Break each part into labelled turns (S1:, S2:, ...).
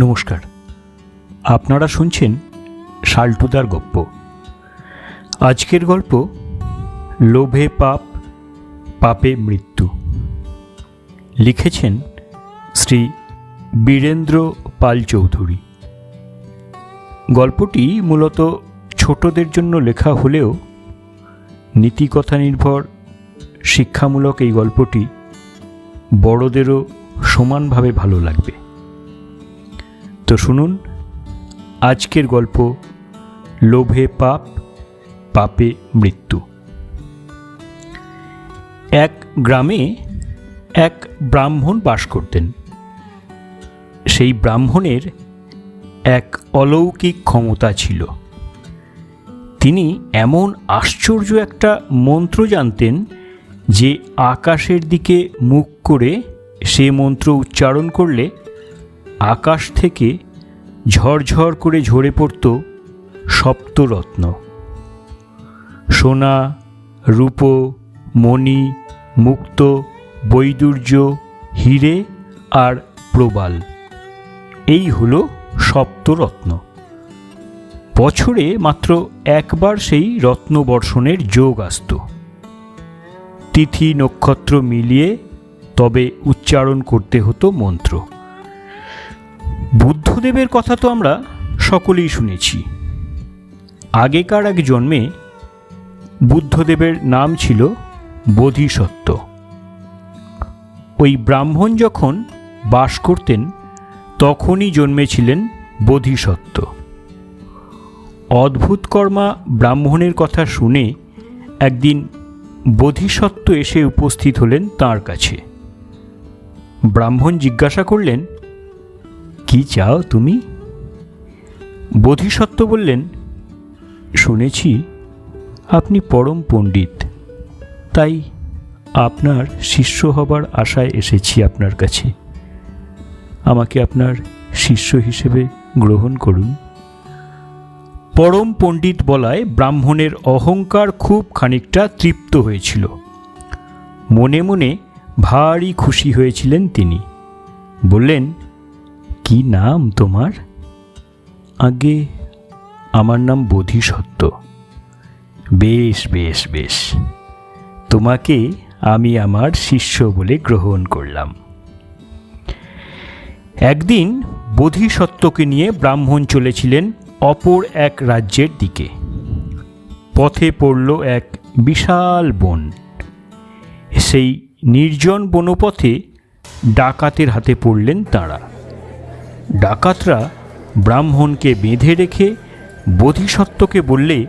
S1: নমস্কার। আপনারা শুনছেন শাল্টুদার গপ্প। আজকের গল্প, লোভে পাপ, পাপে মৃত্যু। লিখেছেন শ্রী বীরেন্দ্র পাল চৌধুরী। গল্পটি মূলত ছোটদের জন্য লেখা হলেও নীতিকথা নির্ভর, শিক্ষামূলক এই গল্পটি বড়দেরও সমানভাবে ভালো লাগবে। তো শুনুন, আজকের গল্প, লোভে পাপ, পাপে মৃত্যু। এক গ্রামে এক ব্রাহ্মণ বাস করতেন। সেই ব্রাহ্মণের এক অলৌকিক ক্ষমতা ছিল। তিনি এমন আশ্চর্য একটা মন্ত্র জানতেন যে আকাশের দিকে মুখ করে সে মন্ত্র উচ্চারণ করলে আকাশ থেকে ঝরঝর করে ঝরে পড়ত সপ্তরত্ন। সোনা, রূপ, মণি, মুক্ত, বৈদুর্য, হিরে আর প্রবাল। এই হল সপ্তরত্ন। বছরে মাত্র একবার সেই রত্নবর্ষণের যোগ আসত। তিথি নক্ষত্র মিলিয়ে তবে উচ্চারণ করতে হতো মন্ত্র। বুদ্ধদেবের কথা তো আমরা সকলেই শুনেছি। আগেকার এক জন্মে বুদ্ধদেবের নাম ছিল বোধিসত্ত্ব। ওই ব্রাহ্মণ যখন বাস করতেন, তখনই জন্মেছিলেন বোধিসত্ত্ব। অদ্ভুত কর্মা ব্রাহ্মণের কথা শুনে একদিন বোধিসত্ত্ব এসে উপস্থিত হলেন তার কাছে। ব্রাহ্মণ জিজ্ঞাসা করলেন কি চাও তুমি? বোধিসত্ত্ব বললেন, শুনেছি আপনি পরম পণ্ডিত। তাই আপনার শিষ্য হবার আশায় এসেছি আপনার কাছে। আমাকে আপনার শিষ্য হিসেবে গ্রহণ করুন। পরম পণ্ডিত বলায় ব্রাহ্মণের অহংকার খুব খানিকটা তৃপ্ত হয়েছিল। মনে মনে ভারী খুশি হয়েছিলেন তিনি। বললেন কি নাম তোমার? আগে আমার নাম বোধিসত্ত্ব। বেশ বেশ বেশ। তোমাকে আমি আমার শিষ্য বলে গ্রহণ করলাম। একদিন বোধিসত্ত্বকে নিয়ে ব্রাহ্মণ চলেছিলেন অপর এক রাজ্যের দিকে। পথে পড়ল এক বিশাল বন। সেই নির্জন বনপথে ডাকাতের হাতে পড়লেন তাঁরা। ডাকাতরা ব্রাহ্মণকে বেঁধে রেখে বোধিসত্ত্বকে বললে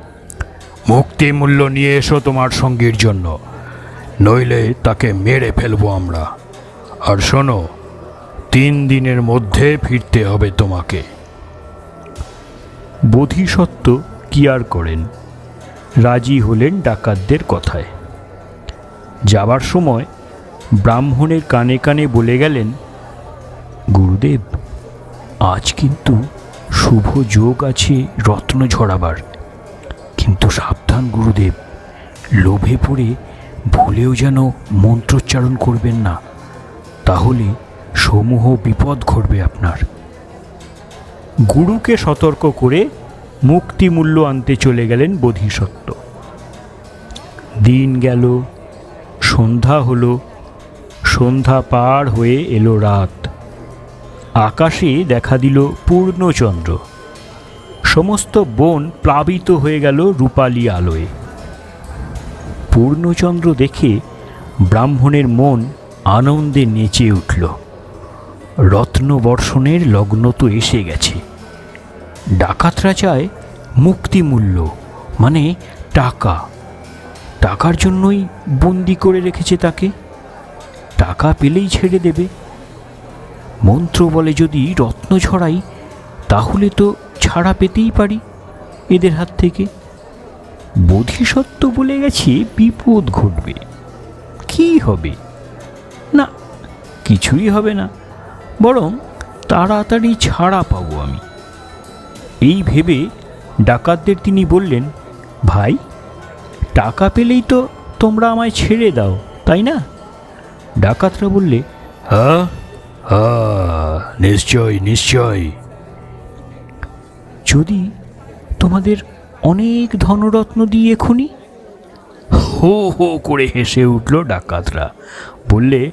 S1: মুক্তি মূল্য নিয়ে এসো তোমার সঙ্গীর জন্য, নইলে তাকে মেরে ফেলব আমরা। আর শোনো, তিন দিনের মধ্যে ফিরতে হবে তোমাকে। বোধিসত্ত্ব কি আর করেন? রাজি হলেন ডাকাতদের কথায়। যাবার সময় ব্রাহ্মণের কানে কানে বলে গেলেন, গুরুদেব আজ কিন্তু শুভ যোগ আছে রত্ন ঝরাবার। কিন্তু সাবধান গুরুদেব, লোভে পড়ে ভুলেও যেন মন্ত্রোচ্চারণ করবেন না, তাহলে সমূহ বিপদ ঘটবে আপনার। গুরুকে সতর্ক করে মুক্তি মূল্য আনতে চলে গেলেন বোধিসত্ত্ব। দিন গেল, সন্ধ্যা হলো, সন্ধ্যা পার হয়ে এলো রাত। আকাশে দেখা দিল পূর্ণচন্দ্র। সমস্ত বন প্লাবিত হয়ে গেল রূপালী আলোয়। পূর্ণচন্দ্র দেখে ব্রাহ্মণের মন আনন্দে নেচে উঠল। রত্নবর্ষণের লগ্ন তো এসে গেছে। ডাকাতরা চায় মুক্তিমূল্য মানে টাকা। টাকার জন্যই বন্দি করে রেখেছে তাকে। টাকা পেলেই ছেড়ে দেবে। মন্ত্র বলে যদি রত্ন ছড়াই, তাহলে তো ছাড়া পেতেই পারি এদের হাত থেকে। বোধিসত্ত্ব বলে গেছে বিপদ ঘটবে। কি হবে? না, কিছুই হবে না। বরং তাড়াতাড়ি ছাড়া পাবো আমি। এই ভেবে ডাকাতদের তিনি বললেন, ভাই, টাকা পেলেই তো তোমরা আমায় ছেড়ে দাও, তাই না? ডাকাতরা বললে হ্যাঁ নিশ্চয় নিশ্চয়। যদি তোমাদের অনেক ধনরত্ন দিয়ে এখুনি? হো হো করে হেসে উঠল ডাকাতরা। বললে,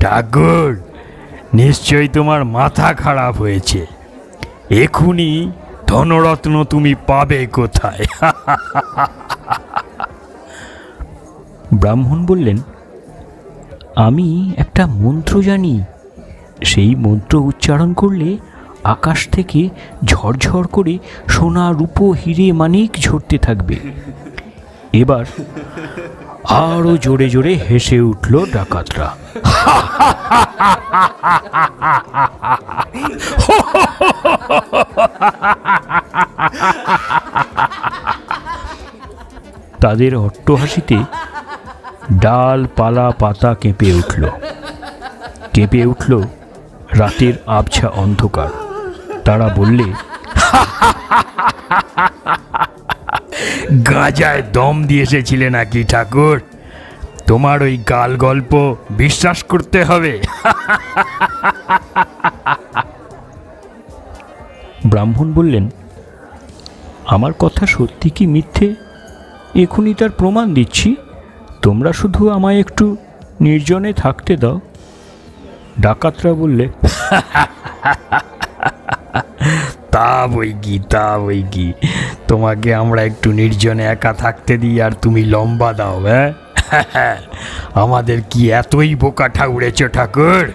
S1: ঠাকুর নিশ্চয়ই তোমার মাথা খারাপ হয়েছে। এখুনি ধনরত্ন তুমি পাবে কোথায়? ব্রাহ্মণ বললেন, আমি একটা মন্ত্র জানি। সেই মন্ত্র উচ্চারণ করলে আকাশ থেকে ঝরঝর করে সোনা, রূপো, হিরে, মানিক ঝরতে থাকবে। এবার আরও জোরে জোরে হেসে উঠল ডাকাতরা। তাদের অট্টহাসিতে ডাল পালা পাতা কেঁপে উঠল। কেঁপে উঠল রাতের আবছা অন্ধকার। তারা বললে গাজায় দম দিয়ে এসেছিলে নাকি ঠাকুর? তোমার ওই গাল গল্প বিশ্বাস করতে হবে। ব্রাহ্মণ বললেন আমার কথা সত্যি কি মিথ্যে? এখনই তার প্রমাণ দিচ্ছি। তোমরা শুধু আমায় একটু নির্জনে থাকতে দাও। ডাকাতরা বললে তা বই কি তা বই কি? তোমাকে আমরা একটু নির্জনে একা থাকতে দিই আর তুমি লম্বা দাও হ্যাঁ? আমাদের কি এতই বোকা ঠাউরেছ ঠাকুর?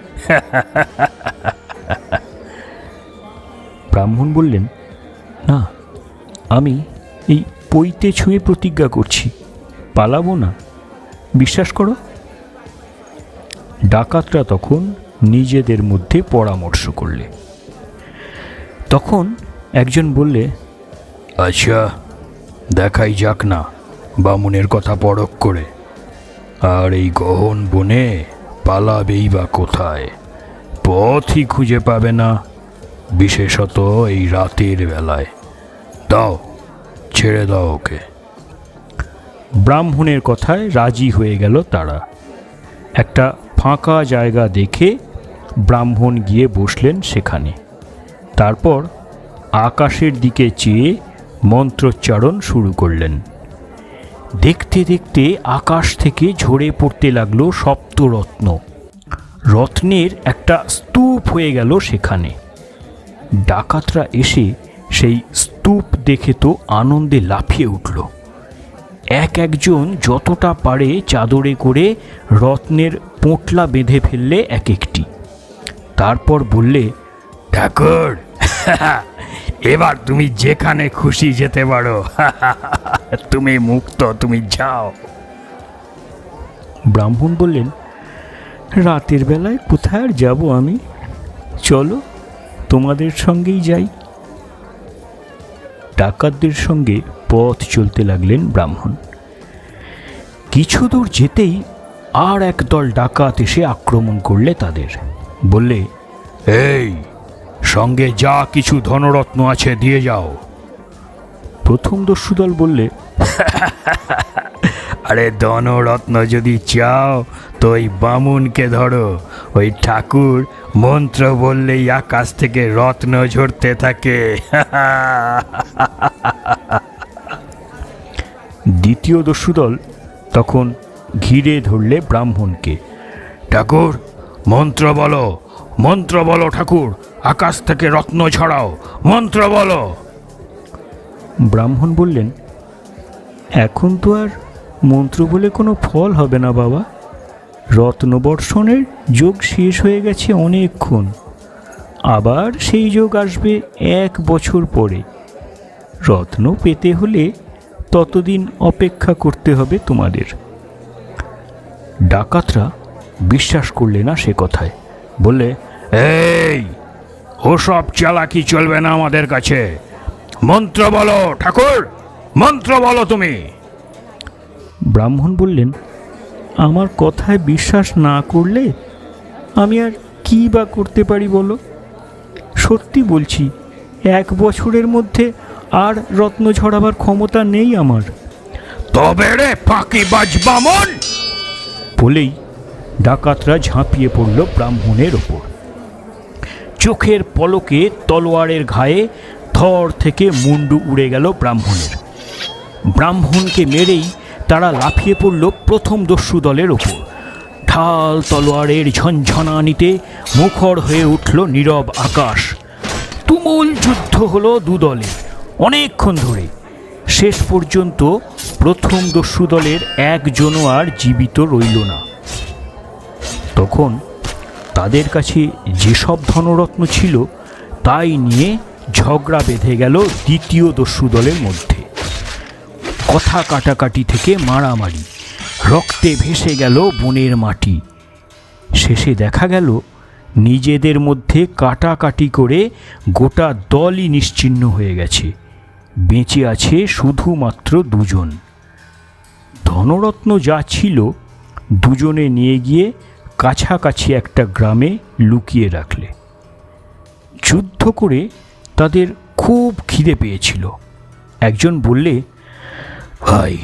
S1: ব্রাহ্মণ বললেন না আমি এই পইতে ছুঁয়ে প্রতিজ্ঞা করছি পালাবো না। বিশ্বাস করো, ডাকাতরা তখন নিজেদের মধ্যে পরামর্শ করলে। তখন একজন বললে আচ্ছা দেখাই যাক না, বামুনের কথা পরখ করে। আর এই গহন বনে পালাবেই বা কোথায়? পথই খুঁজে পাবে না, বিশেষত এই রাতের বেলায়। দাও, ছেড়ে দাও ওকে। ব্রাহ্মণের কথায় রাজি হয়ে গেল তারা। একটা ফাঁকা জায়গা দেখে ব্রাহ্মণ গিয়ে বসলেন সেখানে। তারপর আকাশের দিকে চেয়ে মন্ত্রোচ্চারণ শুরু করলেন। দেখতে দেখতে আকাশ থেকে ঝরে পড়তে লাগল সপ্তরত্ন। রত্নের একটা স্তূপ হয়ে গেল সেখানে। ডাকাতরা এসে সেই স্তূপ দেখে তো আনন্দে লাফিয়ে উঠল। এক একজন যতটা পারে চাদরে করে রত্নের পোঁটলা বেঁধে ফেললে এক একটি। তারপর বললে, ঠাকুর, এবার তুমি যেখানে খুশি যেতে পারো। তুমি মুক্ত, তুমি যাও। ব্রাহ্মণ বললেন, রাতের বেলায় কোথায় আর যাব আমি? চলো, তোমাদের সঙ্গেই যাই। ডাকাতদের সঙ্গে পথ চলতে লাগলেন ব্রাহ্মণ। কিছু দূর যেতেই আর একদল ডাকাত এসে আক্রমণ করলে তাদের। বললে এই সঙ্গে যা কিছু ধনরত্ন আছে দিয়ে যাও। প্রথম দস্যুদল বললে আরে ধনরত্ন যদি চাও তো ওই বামুনকে ধরো। ওই ঠাকুর মন্ত্র বললেই আকাশ থেকে রত্ন ঝরতে থাকে। দ্বিতীয় দস্যুদল তখন ঘিরে ধরলে ব্রাহ্মণকে। ঠাকুর, মন্ত্র বলো মন্ত্র বলো ঠাকুর, আকাশ থেকে রত্ন ছড়াও, মন্ত্র বলো। ব্রাহ্মণ বললেন, এখন তো আর মন্ত্র বলে কোনো ফল হবে না বাবা। রত্নবর্ষণের যোগ শেষ হয়ে গেছে অনেকক্ষণ। আবার সেই যোগ আসবে এক বছর পরে। রত্ন পেতে হলে ততদিন অপেক্ষা করতে হবে তোমাদের। ডাকাতরা বিশ্বাস করলে না সে কথায়। বললে, এই, ওসব চালাকি চলবে না আমাদের কাছে। মন্ত্র বলো, ঠাকুর, মন্ত্র বলো তুমি। ব্রাহ্মণ বললেন, আমার কথায় বিশ্বাস না করলে আমি আর কী বা করতে পারি বলো? সত্যি বলছি, এক বছরের মধ্যে আর রত্ন ঝরাবার ক্ষমতা নেই আমার। তবে রে ফাঁকি বাজ বামন। বলেই ডাকাতরা ঝাঁপিয়ে পড়ল ব্রাহ্মণের ওপর। চোখের পলকে তলোয়ারের ঘায়ে থর থেকে মুন্ডু উড়ে গেল ব্রাহ্মণের। ব্রাহ্মণকে মেরেই তারা লাফিয়ে পড়ল প্রথম দস্যু দলের ওপর। ঢাল তলোয়ারের ঝনঝনানিতে মুখর হয়ে উঠল নীরব আকাশ। তুমুল যুদ্ধ হলো দুদলে। অনেকক্ষণ ধরে। শেষ পর্যন্ত প্রথম দস্যু দলের একজনও আর জীবিত রইল না। তখন তাদের কাছে যেসব ধনরত্ন ছিল, তাই নিয়ে ঝগড়া বেঁধে গেল দ্বিতীয় দস্যু দলের মধ্যে। কথা কাটাকাটি থেকে মারামারি, রক্তে ভেসে গেল বনের মাটি। শেষে দেখা গেল নিজেদের মধ্যে কাটাকাটি করে গোটা দলই নিশ্চিহ্ন হয়ে গেছে। বেঁচে আছে শুধুমাত্র দুজন। ধনরত্ন যা ছিল দুজনে নিয়ে গিয়ে কাছাকাছি একটা গ্রামে লুকিয়ে রাখলে। যুদ্ধ করে তাদের খুব খিদে পেয়েছিল। একজন বললে ভাই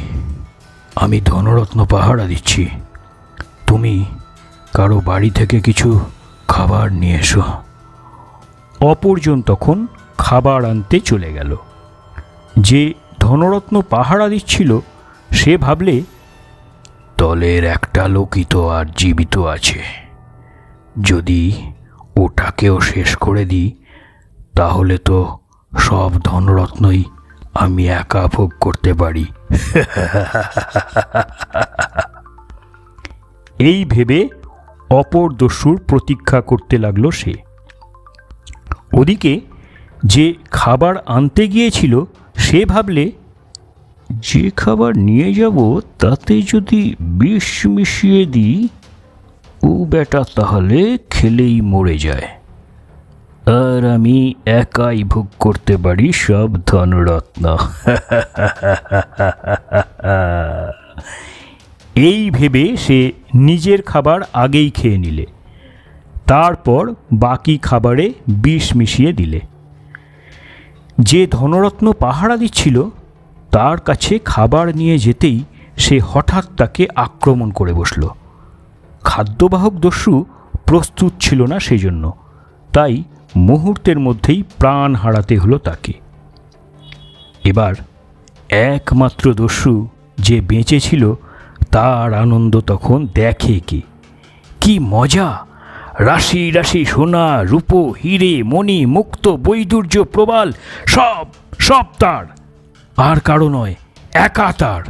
S1: আমি ধনরত্ন পাহারা দিচ্ছি। তুমি কারও বাড়ি থেকে কিছু খাবার নিয়ে এসো। অপরজন তখন খাবার আনতে চলে গেল। যে ধনরত্ন পাহারা দিচ্ছিল, সে ভাবলে, দলের একটা লোকই তো আর জীবিত আছে। যদি ওটাকেও শেষ করে দিই, তাহলে তো সব ধনরত্নই আমি একা ভোগ করতে পারি। এই ভেবে অপর দস্যুর প্রতীক্ষা করতে লাগল সে। ওদিকে যে খাবার আনতে গিয়েছিল সে ভাবলে, যে খাবার নিয়ে যাব তাতে যদি বিষ মিশিয়ে দিই, ও বেটা তাহলে খেলেই মরে যায়। আর আমি একাই ভোগ করতে পারি সব ধনরত্ন। এই ভেবে সে নিজের খাবার আগেই খেয়ে নিলে। তারপর বাকি খাবারে বিষ মিশিয়ে দিলে। যে ধনরত্ন পাহারা দিচ্ছিল তার কাছে খাবার নিয়ে যেতেই সে হঠাৎ তাকে আক্রমণ করে বসল। খাদ্যবাহক দস্যু প্রস্তুত ছিল না সেই জন্য তাই মুহূর্তের মধ্যেই প্রাণ হারাতে হলো তাকে। এবার একমাত্র দস্যু যে বেঁচে ছিল, তার আনন্দ তখন দেখে কে? কি মজা! রাশি রাশি, সোনা, রূপো, হিরে, মণি, মুক্ত বৈদুর্য প্রবাল, সব সব তার। আর কারও নয়, একা তার।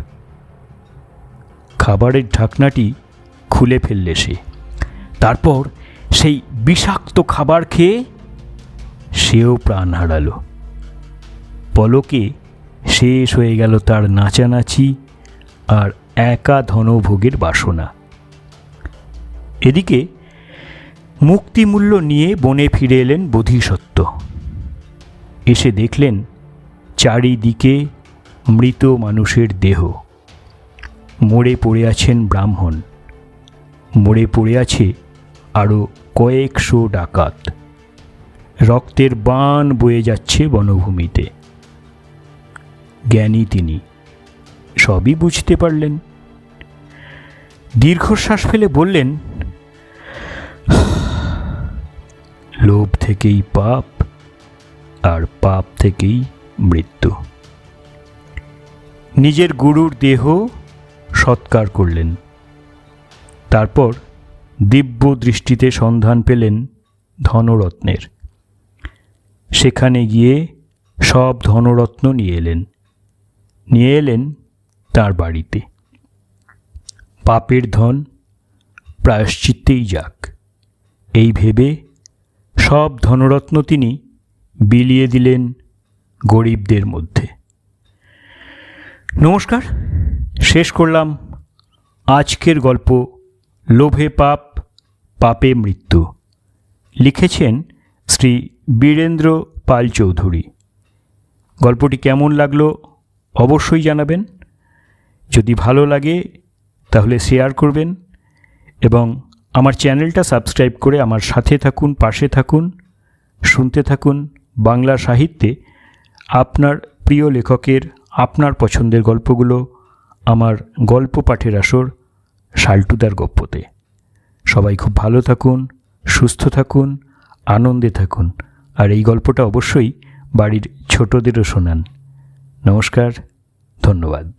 S1: খাবারের ঢাকনাটি খুলে ফেললে সে। তারপর সেই বিষাক্ত খাবার খেয়ে সেও প্রাণ হারালো। পলকে শেষ হয়ে গেল তার নাচানাচি আর একা ধনভোগের বাসনা। এদিকে মুক্তিমূল্য নিয়ে বনে ফিরে এলেন বোধিসত্ত্ব। এসে দেখলেন চারিদিকে মৃত মানুষের দেহ। মরে পড়ে আছেন ব্রাহ্মণ। মরে পড়ে আছে আরও কয়েকশো ডাকাত। রক্তের বান বয়ে যাচ্ছে বনভূমিতে। জ্ঞানী তিনি সবই বুঝতে পারলেন। দীর্ঘশ্বাস ফেলে বললেন লোভ থেকেই পাপ আর পাপ থেকেই মৃত্যু। নিজের গুরুর দেহ সৎকার করলেন। তারপর দিব্য দৃষ্টিতে সন্ধান পেলেন ধনরত্নের। সেখানে গিয়ে সব ধনরত্ন নিয়ে এলেন। নিয়ে এলেন তার বাড়িতে। পাপের ধন প্রায়শ্চিত্তেই যাক, এই ভেবে সব ধনরত্ন তিনি বিলিয়ে দিলেন গরিবদের মধ্যে। নমস্কার, শেষ করলাম আজকের গল্প লোভে পাপ, পাপে মৃত্যু। লিখেছেন শ্রী বীরেন্দ্র পাল চৌধুরী। গল্পটি কেমন লাগল অবশ্যই জানাবেন। যদি ভালো লাগে তাহলে শেয়ার করবেন এবং আমার চ্যানেলটা সাবস্ক্রাইব করে আমার সাথে থাকুন, পাশে থাকুন, শুনতে থাকুন বাংলা সাহিত্যে আপনার প্রিয় লেখকের, আপনার পছন্দের গল্পগুলো, আমার গল্প পাঠের আসর শাল্টুদার গপ্পতে। সবাই খুব ভালো থাকুন, সুস্থ থাকুন, আনন্দে থাকুন। আর এই গল্পটা অবশ্যই বাড়ির ছোটদেরও শোনান। নমস্কার, ধন্যবাদ।